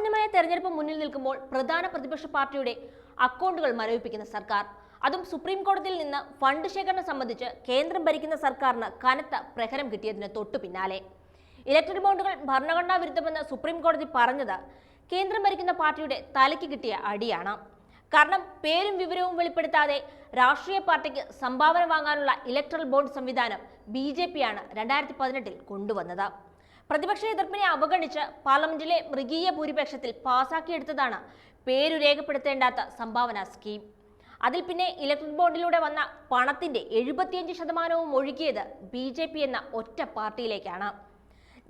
ആസന്നമായ തെരഞ്ഞെടുപ്പ് മുന്നിൽ നിൽക്കുമ്പോൾ പ്രധാന പ്രതിപക്ഷ പാർട്ടിയുടെ അക്കൗണ്ടുകൾ മരവിപ്പിക്കുന്ന സർക്കാർ. അതും സുപ്രീം കോടതിയിൽ നിന്ന് ഫണ്ട് ശേഖരണം സംബന്ധിച്ച് കേന്ദ്രം ഭരിക്കുന്ന സർക്കാരിന് കനത്ത പ്രഹരം കിട്ടിയതിന് തൊട്ടു പിന്നാലെ. ഇലക്ട്രിക് ബോണ്ടുകൾ ഭരണഘടനാ വിരുദ്ധമെന്ന് സുപ്രീം കോടതി പറഞ്ഞത് കേന്ദ്രം ഭരിക്കുന്ന പാർട്ടിയുടെ തലയ്ക്ക് കിട്ടിയ അടിയാണ്. കാരണം പേരും വിവരവും വെളിപ്പെടുത്താതെ രാഷ്ട്രീയ പാർട്ടിക്ക് സംഭാവന വാങ്ങാനുള്ള ഇലക്ട്രൽ ബോണ്ട് സംവിധാനം ബി ജെ പിയാണ് രണ്ടായിരത്തി പതിനെട്ടിൽ കൊണ്ടുവന്നത്. പ്രതിപക്ഷ എതിർപ്പിനെ അവഗണിച്ച് പാർലമെന്റിലെ മൃഗീയ ഭൂരിപക്ഷത്തിൽ പാസാക്കിയെടുത്തതാണ് പേരു രേഖപ്പെടുത്തേണ്ടാത്ത സംഭാവന സ്കീം. അതിൽ പിന്നെ ഇലക്ട്രിക് ബോണ്ടിലൂടെ വന്ന പണത്തിന്റെ എഴുപത്തിയഞ്ച് ശതമാനവും ഒഴുകിയത് ബി ജെ പി എന്ന ഒറ്റ പാർട്ടിയിലേക്കാണ്.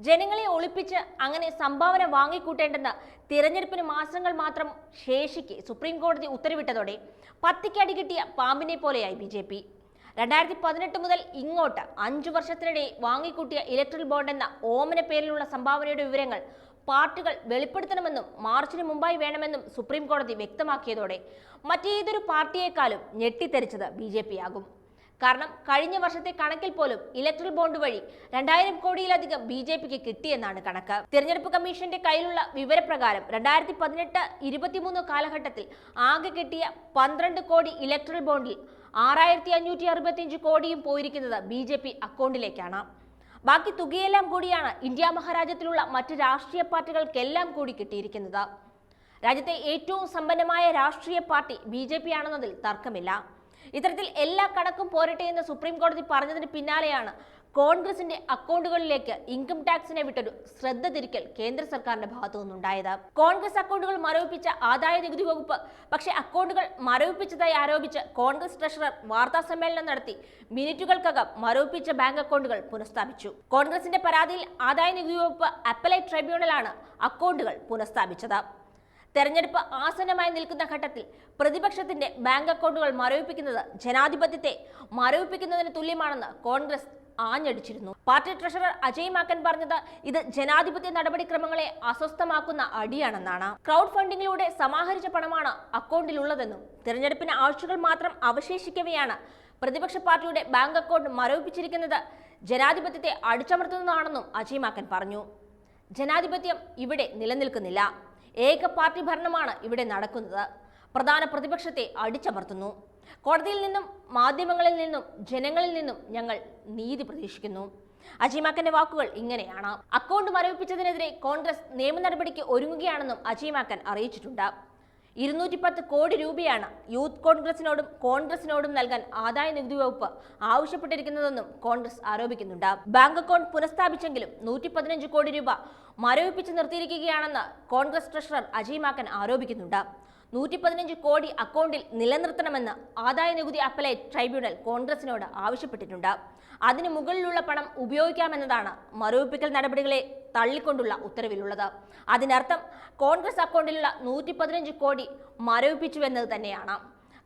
ജനങ്ങളെ ഒളിപ്പിച്ച് അങ്ങനെ സംഭാവന വാങ്ങിക്കൂട്ടേണ്ടെന്ന് തിരഞ്ഞെടുപ്പിന് മാസങ്ങൾ മാത്രം ശേഷിക്ക് സുപ്രീം കോടതി ഉത്തരവിട്ടതോടെ പത്തിക്കടി കിട്ടിയ പാമ്പിനെ പോലെയായി ബി രണ്ടായിരത്തി പതിനെട്ട് മുതൽ ഇങ്ങോട്ട് അഞ്ചു വർഷത്തിനിടെ വാങ്ങിക്കൂട്ടിയ ഇലക്ട്രൽ ബോണ്ട് എന്ന ഓമന പേരിലുള്ള സംഭാവനയുടെ വിവരങ്ങൾ പാർട്ടികൾ വെളിപ്പെടുത്തണമെന്നും മാർച്ചിന് മുമ്പായി വേണമെന്നും സുപ്രീം കോടതി വ്യക്തമാക്കിയതോടെ മറ്റേതൊരു പാർട്ടിയേക്കാളും ഞെട്ടിത്തെറിച്ചത് ബി ജെ പി ആകും കാരണം കഴിഞ്ഞ വർഷത്തെ കണക്കിൽ പോലും ഇലക്ട്രൽ ബോണ്ട് വഴി രണ്ടായിരം കോടിയിലധികം ബി ജെ പിക്ക് കിട്ടിയെന്നാണ് കണക്ക്. തിരഞ്ഞെടുപ്പ് കമ്മീഷന്റെ കയ്യിലുള്ള വിവരപ്രകാരം രണ്ടായിരത്തി പതിനെട്ട് ഇരുപത്തിമൂന്ന് കാലഘട്ടത്തിൽ ആകെ കിട്ടിയ പന്ത്രണ്ട് കോടി ഇലക്ട്രൽ ബോണ്ടിൽ ആറായിരത്തി അഞ്ഞൂറ്റി അറുപത്തിയഞ്ച് കോടിയും പോയിരിക്കുന്നത് ബി ജെ പി അക്കൗണ്ടിലേക്കാണ്. ബാക്കി തുകയെല്ലാം കൂടിയാണ് ഇന്ത്യ മഹാരാജ്യത്തിലുള്ള മറ്റ് രാഷ്ട്രീയ പാർട്ടികൾക്കെല്ലാം കൂടി കിട്ടിയിരിക്കുന്നത്. രാജ്യത്തെ ഏറ്റവും സമ്പന്നമായ രാഷ്ട്രീയ പാർട്ടി ബി ജെ പി ആണെന്നതിൽ തർക്കമില്ല. ഇത്തരത്തിൽ എല്ലാ കണക്കും പോരട്ടെ എന്ന് സുപ്രീം കോടതി പറഞ്ഞതിന് പിന്നാലെയാണ് കോൺഗ്രസിന്റെ അക്കൗണ്ടുകളിലേക്ക് ഇൻകം ടാക്സിനെ വിട്ടൊരു ശ്രദ്ധ തിരിക്കൽ കേന്ദ്ര സർക്കാരിന്റെ ഭാഗത്തു നിന്നുണ്ടായത്. കോൺഗ്രസ് അക്കൗണ്ടുകൾ മരവിപ്പിച്ച ആദായ നികുതി വകുപ്പ് പക്ഷേ അക്കൗണ്ടുകൾ മരവിപ്പിച്ചതായി ആരോപിച്ച് കോൺഗ്രസ് ട്രഷറർ വാർത്താ സമ്മേളനം നടത്തി മിനിറ്റുകൾക്കകം മരവിപ്പിച്ച ബാങ്ക് അക്കൗണ്ടുകൾ പുനഃസ്ഥാപിച്ചു. കോൺഗ്രസിന്റെ പരാതിയിൽ ആദായ നികുതി വകുപ്പ് അപ്പലൈറ്റ് ട്രൈബ്യൂണലാണ് അക്കൗണ്ടുകൾ പുനഃസ്ഥാപിച്ചത്. തെരഞ്ഞെടുപ്പ് ആസന്നമായി നിൽക്കുന്ന ഘട്ടത്തിൽ പ്രതിപക്ഷത്തിന്റെ ബാങ്ക് അക്കൗണ്ടുകൾ മരവിപ്പിക്കുന്നത് ജനാധിപത്യത്തെ മരവിപ്പിക്കുന്നതിന് തുല്യമാണെന്ന് കോൺഗ്രസ് ആഞ്ഞടിച്ചിരുന്നു. പാർട്ടി ട്രഷറർ അജയ് മാക്കൻ പറഞ്ഞത് ഇത് ജനാധിപത്യ നടപടിക്രമങ്ങളെ അസ്വസ്ഥമാക്കുന്ന അടിയാണെന്നാണ്. ക്രൗഡ് ഫണ്ടിങ്ങിലൂടെ സമാഹരിച്ച പണമാണ് അക്കൗണ്ടിലുള്ളതെന്നും തിരഞ്ഞെടുപ്പിന് ആഴ്ചകൾ മാത്രം അവശേഷിക്കവെയാണ് പ്രതിപക്ഷ പാർട്ടിയുടെ ബാങ്ക് അക്കൗണ്ട് മരവിപ്പിച്ചിരിക്കുന്നത് ജനാധിപത്യത്തെ അടിച്ചമർത്തുന്നതാണെന്നും അജയ് മാക്കൻ പറഞ്ഞു. ജനാധിപത്യം ഇവിടെ നിലനിൽക്കുന്നില്ല. ഏക പാർട്ടി ഭരണമാണ് ഇവിടെ നടക്കുന്നത്. പ്രധാന പ്രതിപക്ഷത്തെ അടിച്ചമർത്തുന്നു. കോടതിയിൽ നിന്നും മാധ്യമങ്ങളിൽ നിന്നും ജനങ്ങളിൽ നിന്നും ഞങ്ങൾ നീതി പ്രതീക്ഷിക്കുന്നു. അജയ്മാക്കന്റെ വാക്കുകൾ ഇങ്ങനെയാണ്. അക്കൗണ്ട് മരവിപ്പിച്ചതിനെതിരെ കോൺഗ്രസ് നിയമ നടപടിക്ക് ഒരുങ്ങുകയാണെന്നും അജയ്മാക്കൻ അറിയിച്ചിട്ടുണ്ട്. ഇരുന്നൂറ്റി പത്ത് കോടി രൂപയാണ് യൂത്ത് കോൺഗ്രസിനോടും കോൺഗ്രസിനോടും നൽകാൻ ആദായ നികുതി വകുപ്പ് ആവശ്യപ്പെട്ടിരിക്കുന്നതെന്നും കോൺഗ്രസ് ആരോപിക്കുന്നുണ്ട്. ബാങ്ക് അക്കൗണ്ട് പുനഃസ്ഥാപിച്ചെങ്കിലും നൂറ്റി പതിനഞ്ച് കോടി രൂപ മരവിപ്പിച്ച് നിർത്തിയിരിക്കുകയാണെന്ന് കോൺഗ്രസ് ട്രഷറർ അജയ് മാക്കൻ ആരോപിക്കുന്നുണ്ട്. നൂറ്റി പതിനഞ്ച് കോടി അക്കൗണ്ടിൽ നിലനിർത്തണമെന്ന് ആദായ നികുതി അപ്പലേറ്റ് ട്രൈബ്യൂണൽ കോൺഗ്രസിനോട് ആവശ്യപ്പെട്ടിട്ടുണ്ട്. അതിന് മുകളിലുള്ള പണം ഉപയോഗിക്കാമെന്നതാണ് മരവിപ്പിക്കൽ നടപടികളെ തള്ളിക്കൊണ്ടുള്ള ഉത്തരവിലുള്ളത്. അതിനർത്ഥം കോൺഗ്രസ് അക്കൗണ്ടിലുള്ള നൂറ്റി പതിനഞ്ച് കോടി മരവിപ്പിച്ചുവെന്നത് തന്നെയാണ്.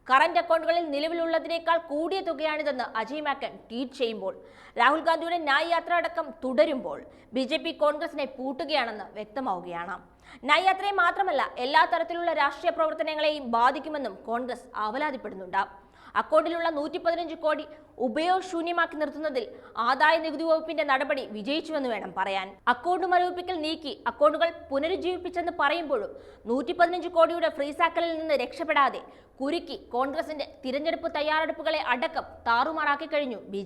കറന്റ് അക്കൗണ്ടുകളിൽ നിലവിലുള്ളതിനേക്കാൾ കൂടിയ തുകയാണിതെന്ന് അജയ് മാക്കൻ ട്വീറ്റ് ചെയ്യുമ്പോൾ രാഹുൽ ഗാന്ധിയുടെ ന്യായ് യാത്ര അടക്കം തുടരുമ്പോൾ ബി കോൺഗ്രസിനെ പൂട്ടുകയാണെന്ന് വ്യക്തമാവുകയാണ്. ന്യായ് യാത്രയെ മാത്രമല്ല എല്ലാ തരത്തിലുള്ള രാഷ്ട്രീയ പ്രവർത്തനങ്ങളെയും ബാധിക്കുമെന്നും കോൺഗ്രസ് അവലാതിപ്പെടുന്നുണ്ട് അക്കൗണ്ടിലുള്ള നൂറ്റി പതിനഞ്ച് കോടി ഉപയോഗശൂന്യമാക്കി നിർത്തുന്നതിൽ ആദായ നികുതി വകുപ്പിന്റെ നടപടി വിജയിച്ചുവെന്ന് വേണം പറയാൻ. അക്കൗണ്ട് മരവിപ്പിക്കൽ നീക്കി അക്കൗണ്ടുകൾ പുനരുജ്ജീവിപ്പിച്ചെന്ന് പറയുമ്പോഴും നൂറ്റി പതിനഞ്ച് കോടിയുടെ ഫ്രീസാക്കലിൽ നിന്ന് രക്ഷപ്പെടാതെ കുരുക്കി കോൺഗ്രസിന്റെ തിരഞ്ഞെടുപ്പ് തയ്യാറെടുപ്പുകളെ അടക്കം താറുമാറാക്കി കഴിഞ്ഞു ബി